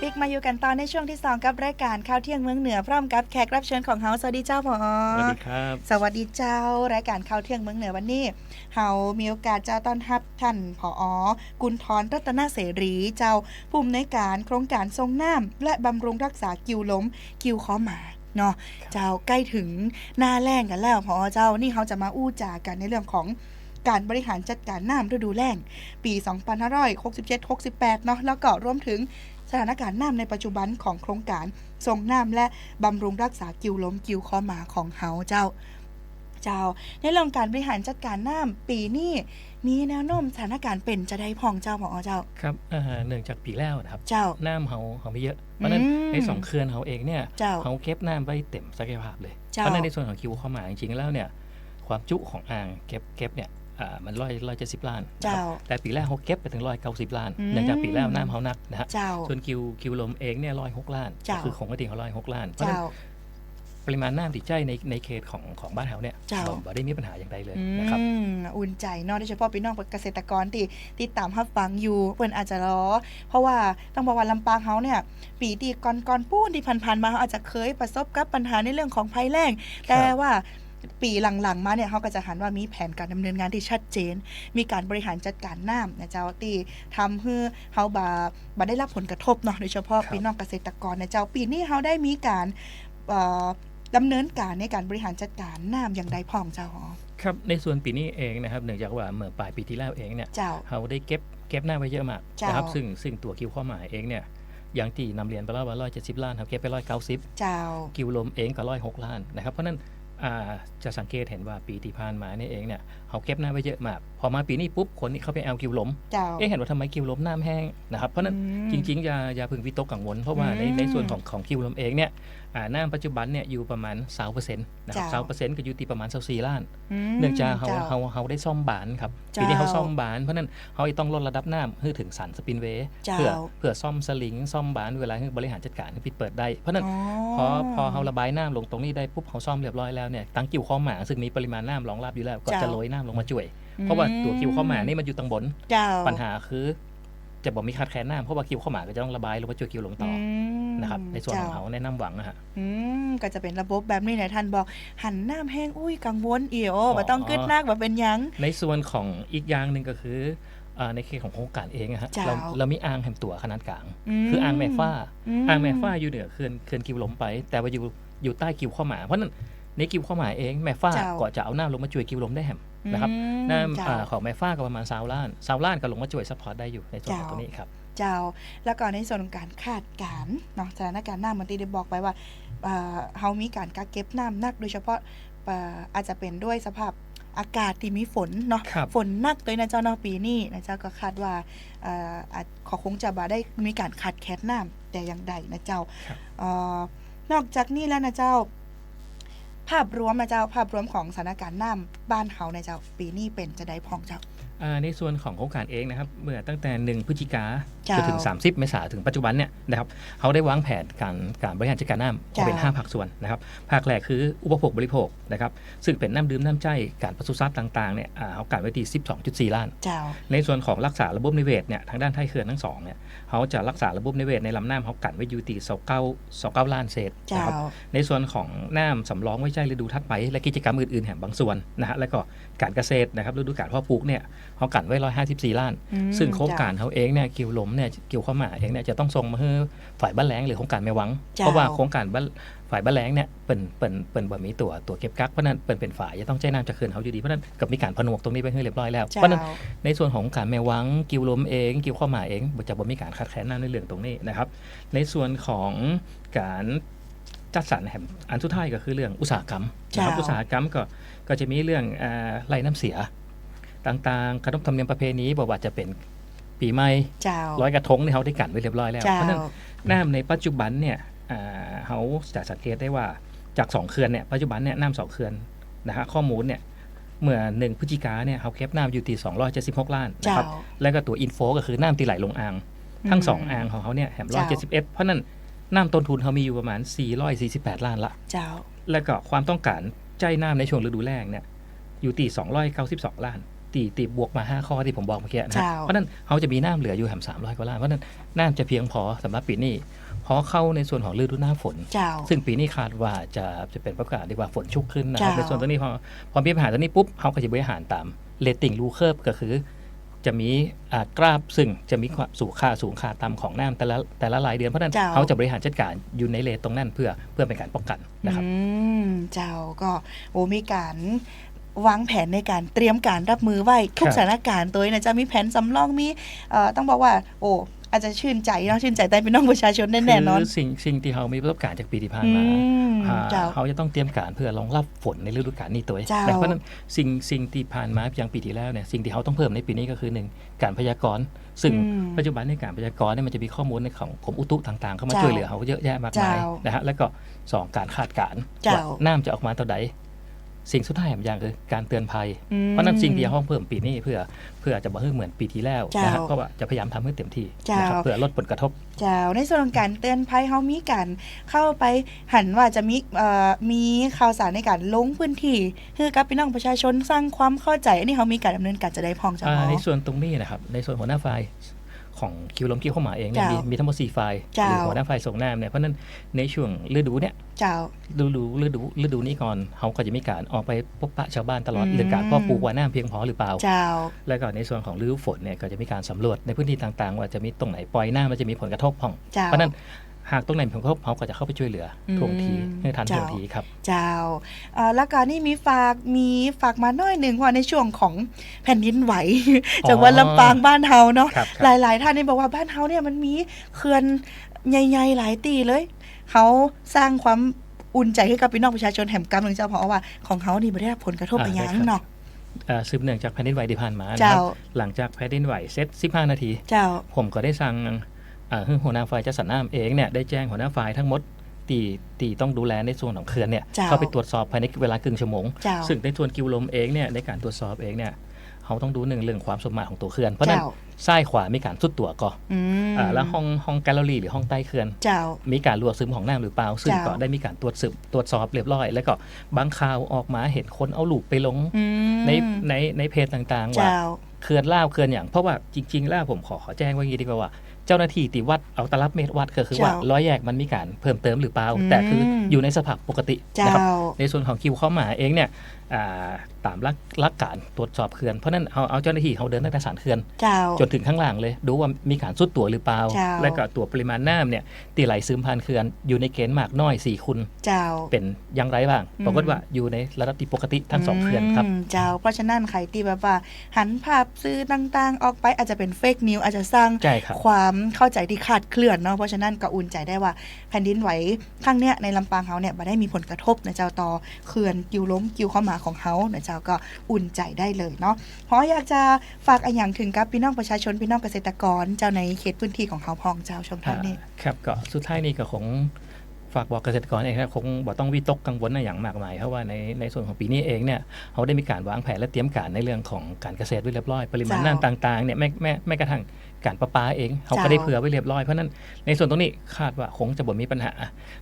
ปิกมาอยู่กันตอนในช่วงที่ 2 กับรายการข่าวเที่ยงเมืองเหนือพร้อมกับแขกรับเชิญของเฮาสวัสดีเจ้าพอสวัสดีครับ สวัสดีเจ้ารายการข่าวเที่ยงเมืองเหนือวันนี้เฮามีโอกาสจะต้อนรับท่านผอกุลทรรัตนเสรีเจ้าผู้อำนวยการโครงการทรงน้ำและบำรุงรักษากิวล้ม กิวข้อหมาเนาะเจ้าใกล้ถึงหน้าแล้งกันแล้วพอเจ้านี่เขาจะมาอู้จากันในเรื่องของการบริหารจัดการน้ำฤดูแล้ง ปี 2567-68 เนาะแล้วก็รวมถึง สถานการณ์น้ำในปัจจุบันของโครงการทรงน้ำและบำรุงรักษากิวล้มกิวคอหมาของเฮาเจ้าเจ้าในเรื่องการบริหารจัดการน้ำปีนี้มีแนวโน้มสถานการณ์เป็นจะได้พองเจ้าพอเจ้าครับอ่าเนื่องจากปีแล้วนะครับเจ้าน้ำเขาเขาไม่เยอะเพราะฉะนั้นอืมในสองเขื่อนเขาเองเนี่ยเจ้าเขาเก็บน้ำไว้เต็มศักยภาพเลยเจ้าเพราะฉะนั้นในส่วนของคิวเข้ามาจริงๆแล้วเนี่ยความจุของอ่างเก็บเก็บเนี่ยอ่า มันร้อยร้อยเจ็ดสิบล้านนะคเจ้ารับแต่ปีแรกเขาเก็บไปถึงร้อยเก้าสิบล้านอืมเนื่องจากปีแล้วน้ำเขานักนะฮะเจ้าส่วนคิวคิวลมเองเนี่ยร้อยหกล้านเจ้าก็คือของปกติเขาร้อยหกล้านเพราะฉะนั้เจ้านปริมาณน้ำที่ใจในในเขตของของบ้านเขาเนี่ยเจ้าบ่ได้มีปัญหาอย่างใดเลยอืนะครับมอุ่นใจเนาะโดยเฉพาะพี่น้องเกษตรกรที่ที่ตามรับฟังอยู่เพิ่นอาจจะรอเพราะว่าต้องบอกว่าลำปางเฮาเนี่ย ปีที่ก่อนก่อนๆปู้นที่ผ่านๆมาเขาอาจจะเคยประสบกับปัญหาในเรื่องของภัยแล้งแต่ว่า ปีหลังๆ มาเนี่ยเขาก็จะหันว่ามีแผนการดำเนินงานที่ชัดเจน มีการบริหารจัดการน้ำนะเจ้าตีทำให้เฮาบาบาได้รับผลกระทบเนาะโดยเฉพาะครับพี่น้องเกษตรกรนะเจ้าปีนี้เฮาได้มีการเอ่อดำเนินการในการบริหารจัดการน้ำอย่างใดพองเจ้าหอครับในส่วนปีนี้เองนะครับเนื่องจากว่าเมื่อปลายปีที่แล้วเองเนี่ยเจ้าเขาได้เก็บเก็บหน้าไว้เยอะมากเจ้านนะครับซึ่งซึ่งตัวคิวข้อหมายเองเนี่ยอย่างที่นำเรียนไปแล้วว่าร้อยเจ็ดสิบล้านครับเก็บไปร้อยเก้าสิบเจ้าคิวลมเองก็ร้อยหกล้านนะครับเพราะฉะนั้นอ่า จะสังเกตเห็นว่าปีที่ผ่านมานี่เองเนี่ย เขาเก็บหน้าไว้เยอะมาก พอมาปีนี้ปุ๊บคนนี้เขาไปเอาคิวลมเจ้าเอ๊ะเห็นว่าทำไมคิวลมน้ำแห้งนะครับเพราะฉะนั้นอืมจริงๆอย่าอย่าเพึงวิตกกังวล เพราะว่าในอืมในส่วนของของคิวลมเองเนี่ยอ่าน้ำปัจจุบันเนี่ยอยู่ประมาณสาวเปอร์เซ็นต์นะครับเจ้าสาวเปอร์เซ็นต์ก็อยู่ที่ประมาณสสี่ล้านมเนื่องจากเขาจ้เขาเขาได้ซ่อมบานครับเจ้าปีนี้เขาซ่อมบานเพราะฉะนั้นเขาต้องลดระดับน้ำให้ถึงสันสปินเวย์เจ้าเพื่อเพื่อซ่อมสลิงซ่อมบานเวลาให้บริหารจัดการให้ปิดเปิดได้ เพราะฉะนั้นพอพอเขาระบายน้ำลงตรงนี้ได้ปุ๊บเขาซ่อมเรียบร้อยแล้วเนี่ยตั้งกิ่วข้อหมาซึ่งมีปริมาณน้ำรองรับอยู่แล้วก็เจ้าจะโรยน้ำลงมาช่วย เพราะว่าตัวคิวข้อหมานี่มันอยู่ตังบนเจ้าปัญหาคือจะบอกมีขาดแคลนน้ำเพราะว่าคิวข้อหมาก็จะต้องระบายลงมาช่วยคิวลงต่ออมนะครับในส่วนของจ้เขาแนะนำหวังนะฮะอืมก็จะเป็นระบบแบบนี้แหละท่านบอกหันน้ำแห้งอุ้ยกังวลเอียวอ๋อบ่ต้องกึดนักบ่เป็นหยัง ในส่วนของอีกอย่างหนึ่งก็คืออ่าในเขตของโครงการเองอะฮะเจ้าเราเรามีอ่างแห่งตัวขนาดกลางมคืออ่างแม่ฟ้ามอ่างแม่ฟ้าอยู่เหนือเขื่อนเขื่อนกิวหลมไป แต่ว่าอยู่อยู่ใต้กิวข้อหมาเพราะฉะนั้นในกิวข้อหมาเองแม่ฟ้าเจ้าก็จะเอาน้ำลงมาช่วยกิวหลมได้แหม นะครับอืมน้เจ้าำอ่าของแม่ฟ้าก็ประมาณซาวล้านซาวล้านก็ลงมาช่วยซัพพอร์ตได้อยู่ในส่วนของเจ้าตัวนี้ครับเจ้าแล้วก็ในส่วนของการคาดการณ์เนาะสถานการณ์น้ำเหมันที่ได้บอกไปว่าเอ่อเฮามีการกักเก็บน้ำหนักโดยเฉพาะเอ่ออาจจะเป็นด้วยสภาพอากาศที่มีฝนเนาะครับฝนหนักตัวนะเจ้าเนาะปีนี้นะเจ้าก็คาดว่าเอ่ออาจขอคงจะบ่ได้มีการขาดแคลนน้ำแต่อย่างใดนะเจ้าครับเอ่อนอกจากนี้แล้วนะเจ้า ภาพรวมนะเจ้าภาพรวมของสถานการณ์น้ำ บ้านเฮานะเจ้าปีนี้เป็นจะได้พองเจ้า อ่าในส่วนของโครงการเองนะครับเมื่อตั้งแต่ 1 พฤศจิกาเจ้าจนถึง 30 เมษายนถึงปัจจุบันเนี่ยนะครับเขาได้วางแผนการการบริหารจัดการน้ำออกเป็นเจ้า5ภาคส่วนนะครับภาคแรกคืออุปโภคบริโภคนะครับซึ่งเป็นน้ำดื่มน้ำใจการปศุสัตว์ต่างๆเนี่ยอ่าเขากาดไว้ที่12.4 ล้าน เจ้า ในส่วนของรักษาระบบนิเวศเนี่ยทางด้านท้ายเขื่อนทั้งสองเนี่ยเขาจะรักษาระบบนิเวศในลำน้ำเขากันไว้อยู่ที่เสาเก้าเสาเก้าล้านเศษเจ้านะครับในส่วนของน้ำสำรองไว้ใช้ฤดูทัดไปและกิจกรรมอื่นๆแห่งบางส่วนนะฮะแล้วก็การเกษตรนะครับฤดูการเพาะปลูกเนี่ยเขากันไว้154ล้านอืมซึ่งโครงการเขาเองเนี่ยกิวหลมเนี่ยกิวข้าวหมาเองเนี่ยจะต้องส่งมาให้ฝ่ายบ้านแรงหรือโครงการแม่หวังเจ้าเพราะว่าโครงการบ้านฝ่ายบ้านแรงเนี่ยเป็นเป็นเป็นแบบมีตัวตัวเก็บกักเพราะฉะนั้นเป็นเป็นฝ่ายจะต้องใช้น้ำจากเขื่อนเขาอยู่ดีเพราะฉะนั้นกับมีการผนวกตรงนี้ไปให้เรียบร้อยแล้วเจ้าเพราะฉะนั้นในส่วนของการแมววังกิวลมเองกิวข้อหมาเองจะบ่มีการคัดแค้นน้ำในเรื่องตรงนี้นะครับในส่วนของการ จัดสรรแห่งอันสุดท้ายก็คือเรื่องอุตสาหกรรมนะครับเจ้าอุตสาหกรรมก็ก็จะมีเรื่องอ่าไล่น้ำเสีย ต่างๆขนบธรรมเนียมประเพณีบอกว่าจะเป็นปีใหม่เจ้าร้อยกระทงที่เขาได้กันไว้เรียบร้อยแล้วเจ้าเพราะฉะนั้นน้ำในปัจจุบันเนี่ยอ่าเขาจะสังเกตได้ว่าจากสองเขื่อนเนี่ยปัจจุบันเนี่ยน้ำสองเขื่อนนะฮะข้อมูลเนี่ยเมื่อหนึ่งพฤศจิกาเนี่ยเขาเก็บน้ำอยู่ที่276 ล้านนะเจ้าครับแล้วก็ตัวอินโฟก็คือน้ำที่ไหลลงอ่างทั้งสองอ่างของเขาเนี่ยแหมร้อยเจ็ดสิบเอ็ดเพราะนั้น น้ำต้นทุนเขามีอยู่ประมาณ 448 ล้านละเจ้า แล้วก็ความต้องการใจน้ำในช่วงฤดูแล้งเนี่ยอยู่ที่292 ล้าน ตีตีบวกมา 5 ข้อที่ผมบอกเมื่อกี้นะฮะเจ้าเพราะฉะนั้นเขาจะมีน้ำเหลืออยู่แหม300 กว่าล้าน เพราะฉะนั้นน้ำจะเพียงพอสำหรับปีนี้พอเข้าในส่วนของฤดูหน้าฝนเจ้าซึ่งปีนี้คาดว่าจะจะเป็นประกาศดีกว่าฝนชุกขึ้นนะครับเจ้าในส่วนตัวนี้พอพอมีปัญหาตัวนี้ปุ๊บเขาก็จะบริหารตามเลตติ้งรูเคิร์ฟก็คือ จะมีอ่ากราฟซึ่งจะมีความสูงค่าสูงค่าต่ำของน้ำแต่ละแต่ละรายเดือนเพราะฉะนั้นเจ้าเขาจะบริหารจัดการอยู่ในเลทตรงนั้นเพื่อเพื่อเป็นการป้องกันนะครับอืมเจ้าก็โอ้มีการวางแผนในการเตรียมการรับมือไว้ทุกครับสถานการณ์ตัวเองนะจะมีแผนสำรองมีเอ่อต้องบอกว่า โอ้ อาจจะชื่นใจเนาะชื่นใจแต่พี่น้องประชาชนแน่ๆนอนคือสิ่งสิ่งที่เขามีประสบการณ์จากปีที่ผ่านอืมามอ่าเจ้าเขาจะต้องเตรียมการเพื่อรองรับฝนในฤดูกาลนี้ตัวเองเจ้าแต่เพราะฉะนั้นสิ่งสิ่งที่ผ่านมาอย่างปีที่แล้วเนี่ยสิ่งที่เขาต้องเพิ่มในปีนี้ก็คือหนึ่งการพยากรณ์ซึ่งอืมปัจจุบันในการพยากรณ์เนี่ยมันจะมีข้อมูลในของกรมอุตุต่างๆ เข้ามาเจ้าช่วยเหลือเขาเยอะแยะมากมายเจ้านนะฮะแล้วก็สองการคาดการณ์เจ้าว่าน้ำจะออกมาเท่าใด สิ่งสุดท้ายอย่างคือการเตือนภัยอืมเพราะฉะนั้นสิ่งที่เขาเพิ่มปีนี้เพื่อเพื่อจะบ่ให้เหมือนปีที่แล้วเจ้านะครับก็ว่าจะพยายามทำให้เต็มที่เจ้านะครับเพื่อลดผลกระทบ เจ้าในส่วนของการเตือนภัยเขามีการเข้าไปหันว่าจะมีเอ่อมีข่าวสารในการลงพื้นที่คือกับพี่น้องประชาชนสร้างความเข้าใจอันนี้เขามีการดำเนินการจะได้พองจ้าอ่าหมอในส่วนตรงนี้นะครับในส่วนหัวหน้าไฟล์ ของคิวลมคิวเข้ามาเองเนี่ยเจ้ามีมีมีทั้งหมด4ไฟล์เจ้าหรือหัวหน้าไฟล์ส่งน้ำเนี่ยเพราะฉะนั้นในช่วงฤดูเนี่ยเจ้าฤดูฤดูฤดูนี้ก่อนเขาก็จะมีการออกไปพบปะชาวบ้านตลอดอืมเรื่องการเพ่อปลูกว่าน้ำเพียงพอหรือเปล่าเจ้าแล้วก็ในส่วนของฤดูฝนเนี่ยก็จะมีการสำรวจในพื้นที่ต่างๆ ว่าจะมีตรงไหนปล่อยน้ำมันจะมีผลกระทบพ่องเจ้าเพราะฉะนั้น หากตรงไหนมีผลกระทบเขาก็จะเข้าไปช่วยเหลืออมท่วงทีให้ทันเจ้าท่วงทีครับ เจ้าเอ่อแล้วก็นี่มีฝากมีฝากมาหน่อยหนึ่งว่าในช่วงของแผ่นดินไหวอ๋อจากวันลำปางบ้านเฮาเนาะครับคหรับลาย ๆ ท่านนี่บอกว่าบ้านเฮาเนี่ยมันมีเขื่อนใหญ่ๆหลายตีเลยเขาสร้างความอุ่นใจให้กับพี่น้องประชาชนแห่งกำลังเจ้าเพราะว่าของเขานี่ไม่ได้รับผลกระทบไปอ่ายังได้ครับเนาะเอ่อสืบเนื่องจากแผ่นดินไหวที่ผ่านมานะคเจ้ารับหลังจากแผ่นดินไหวเซต15 นาทีเจ้าผมก็ได้สั่งเอ่อให้หัวหน้าฝ่ายจัดสรรน้ำเองเนี่ยได้แจ้งหัวหน้าฝ่ายทั้งหมดตีตีต้องดูแลในส่วนของเขื่อนเนี่ยเจ้าเข้าไปตรวจสอบภายในเวลาครึ่งชั่วโมงเจ้าซึ่งในส่วนกิวลมเองเนี่ยในการตรวจสอบเองเนี่ยเขาต้องดูหนึ่งเรื่องความสมมาตรของตัวเขื่อน เพราะฉะนั้นเจ้าซ้ายขวามีการสุดตัวก่อนอืมอ่าแล้วห้องห้องแกลเลอรี่หรือห้องใต้เขื่อนเจ้ามีการรั่วซึมของน้ำหรือเปล่า ซึ่งเจ้าก็ได้มีการตรวจสืบตรวจสอบเรียบร้อย แล้วก็บางข่าวออกมาเห็นคนเอาลูกไปลงอืมในในในเพจต่างๆว่าเจ้าเขื่อนล่าวเขื่อนอย่างเพราะว่าจริง ๆ แล้วผมขอขอแจ้งไว้อย่างนี้ดีกว่าว่า เจ้าหน้าที่ติวัดเอาตลับเมตรวัดก็คือว่าเจ้าร้อยแยกมันมีการเพิ่มเติมหรือเปล่าอืมแต่คืออยู่ในสภาพปกติเจ้านะครับในส่วนของคิวเข้ามาเองเนี่ยอ่า ตามหลักหลักการตรวจสอบเขื่อนเพราะนั้นเอาเอาเจ้าหน้าที่เขาเดินตั้งแต่สารเขื่อนเจ้าจนถึงข้างล่างเลย ดูว่ามีการสุดตัวหรือเปล่าเจ้าและก็ตัวปริมาณน้ำเนี่ยตีไหลซึมผ่านเขื่อนอยู่ในเกณฑ์มากน้อยสี่คุณเจ้าเป็นอยังไรบ้างอืมปรากฏว่าอยู่ในระดับที่ปกติทั้งสองเขื่อนครับมเจ้าเพราะฉะนั้นใครที่แบบว่า หันภาพซื้อต่างๆ ออกไปอาจจะเป็นเฟกนิวอาจจะสร้างใช่ครับความเข้าใจที่คลาดเคลื่อนเนาะเพราะฉะนั้นก็อุ่นใจได้ว่าแผ่นดินไหวครั้งเนี้ยในลำปางเขาเนี่ยไม่ได้มีผลกระทบนะเจ้าต่อเขื่อนกิวล้มกิวเข้ามาของเขานะเจ้าก็อุ่นใจได้เลยเนาะเพราะอยากจะฝากอะไรอย่างถึงกับพี่น้องประชาชนพี่น้องเกษตรกร เจ้าในเขตพื้นที่ของเขาพองเจ้าช่วงท้ายนี้อ่าครับก็สุดท้ายนี่ก็คงฝากบอกเกษตรกรเองครับคงบอกต้องวิตกกังวลนะอย่างมากมายเพราะว่าในในส่วนของปีนี้เองเนี่ยเขาได้มีการวางแผนและเตรียมการในเรื่องของการเกษตรไว้เรียบร้อย ปริมาณเจ้าน้ำต่างๆเนี่ยแม้แม้แม้กระทั่ง การประปาเองเขาก็ได้เผื่อไว้เรียบร้อยเพราะนั้นในส่วนตรงนี้คาดว่าคงจะบ่มีปัญหา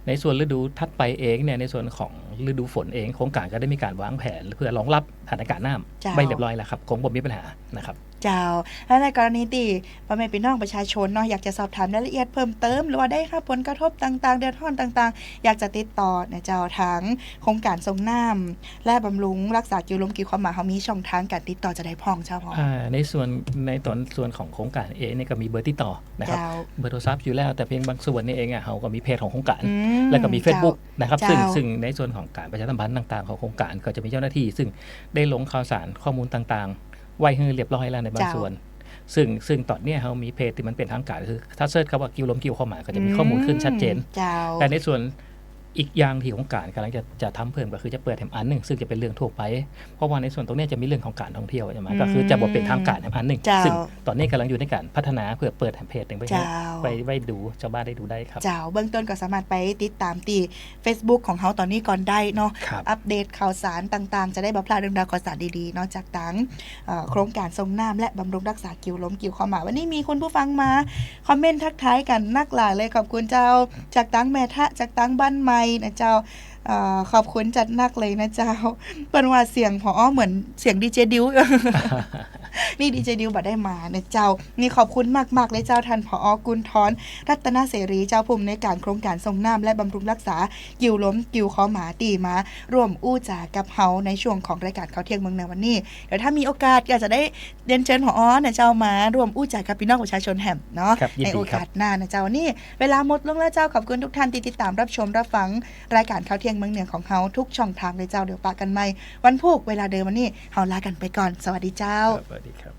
ในส่วนฤดูทัดไปเองเนี่ยในส่วนของฤดูฝนเองโครงการก็ได้มีการวางแผน เพื่อรองรับสถานการณ์น้าำไว้เรียบร้อยแล้วครับคงบ่มีปัญหานะครับ เจ้า และในกรณีที่พ่อแม่พี่น้องประชาชนเนาะอยากจะสอบถามรายละเอียดเพิ่มเติม หรือว่าได้รับผลกระทบต่างๆ เดือดร้อนต่างๆ อยากจะติดต่อเนี่ยเจ้าทางโครงการทรงน้ำและบำรุงรักษากิวลมกิวความหมายเขามีช่องทางการติดต่อจะได้พ่องเจ้าพ่ออ่าในส่วนในตอนส่วนของโครงการเองเนี่ยก็มีเบอร์ติดต่อนะครับเจ้าเบอร์โทรศัพท์อยู่แล้วแต่เพียงบางส่วนนี่เองอะเขาก็มีเพจของโครงการอืแล้วก็มี Facebook นะครับเจ้าซึ่งซึ่งในส่วนของการประชาสัมพันธ์ต่าง ๆ ของโครงการก็จะมีเจ้าหน้าที่ ซึ่งได้ลงข่าวสารข้อมูลต่างๆ ไว้ให้เรียบร้อยแล้วในบางเจ้าส่วน ซึ่งซึ่งตอนเนี้ยเขามีเพจที่มันเป็นทางการคือ ถ้าเซิร์ชคำว่ากิวลมกิวเข้ามาก็จะมีข้อมูลขึ้นชัดเจนเจ้าแต่ในส่วน อีกอย่างที่โครงการกำลังจะจะทำเพิ่มก็คือจะเปิดแถมอันหนึ่งซึ่งจะเป็นเรื่องทั่วไป เพราะว่าในส่วนตรงเนี้ยจะมีเรื่องของการท่องเที่ยวใช่ไหมอืมก็คือจะบอกเป็นทางการแถมอันหนึ่งเจ้า ซึ่งตอนนี้กำลังอยู่ในการพัฒนาเพื่อเปิดแถมเพจหนึ่งไปให้เจ้า ไปไว้ดูชาวบ้านได้ดูได้ครับ เจ้าเบื้องต้นก็สามารถไปติดตามตี Facebook ของเขาตอนนี้ก่อนได้เนาะครับ อัปเดตข่าวสารต่างๆ จะได้บพลาดเรื่องราวข่าวสารดีๆนอกจากตังเอ่อโครงการทรงน้ำและบำรุงรักษากิวล้มกิวความหมายวันนี้มีคุณผู้ฟังมา คอมเมนต์ทักทายกันนักหลายเลยขอบคุณเจ้าจากตังแม่ทะจากตังบ้านใหม่นะเจ้าเอ่อขอบคุณจัดนักเลยนะเจ้าเป็นว่าเสียงพอเหมือนเสียงดีเจดิว นี่ดีเจดิวบัดได้มานะเจ้า นี่ขอบคุณมากๆเลยเจ้าท่านผอกุลทอนรัตนเสรีเจ้าภูมิในการโครงการทรงน้ำและบำรุงรักษา กิวล้มกิวขอหมาตีมา ร่วมอู้จากับเฮาในช่วงของรายการเขาเที่ยงเมืองในวันนี้ เดี๋ยวถ้ามีโอกาสอยากจะได้เรียนเชิญผอเนี่ยเจ้ามา ร่วมอู้จากับพี่น้องประชาชนแห่มเนาะครับยินในดีโอครับกาสหน้านะเจ้าวันนี้เวลาหมดลงแล้วเจ้าขอบคุณทุกท่านที่ติดตามรับชมรับฟัง รายการเขาเที่ยงเมืองเหนือของเฮาทุกช่องทางเลยเจ้าเดี๋ยวปากันใหม่วันพุธเวลาเดิมวันนี้เฮาลากันไปก่อน สวัสดีเจ้าสวัสดีครับ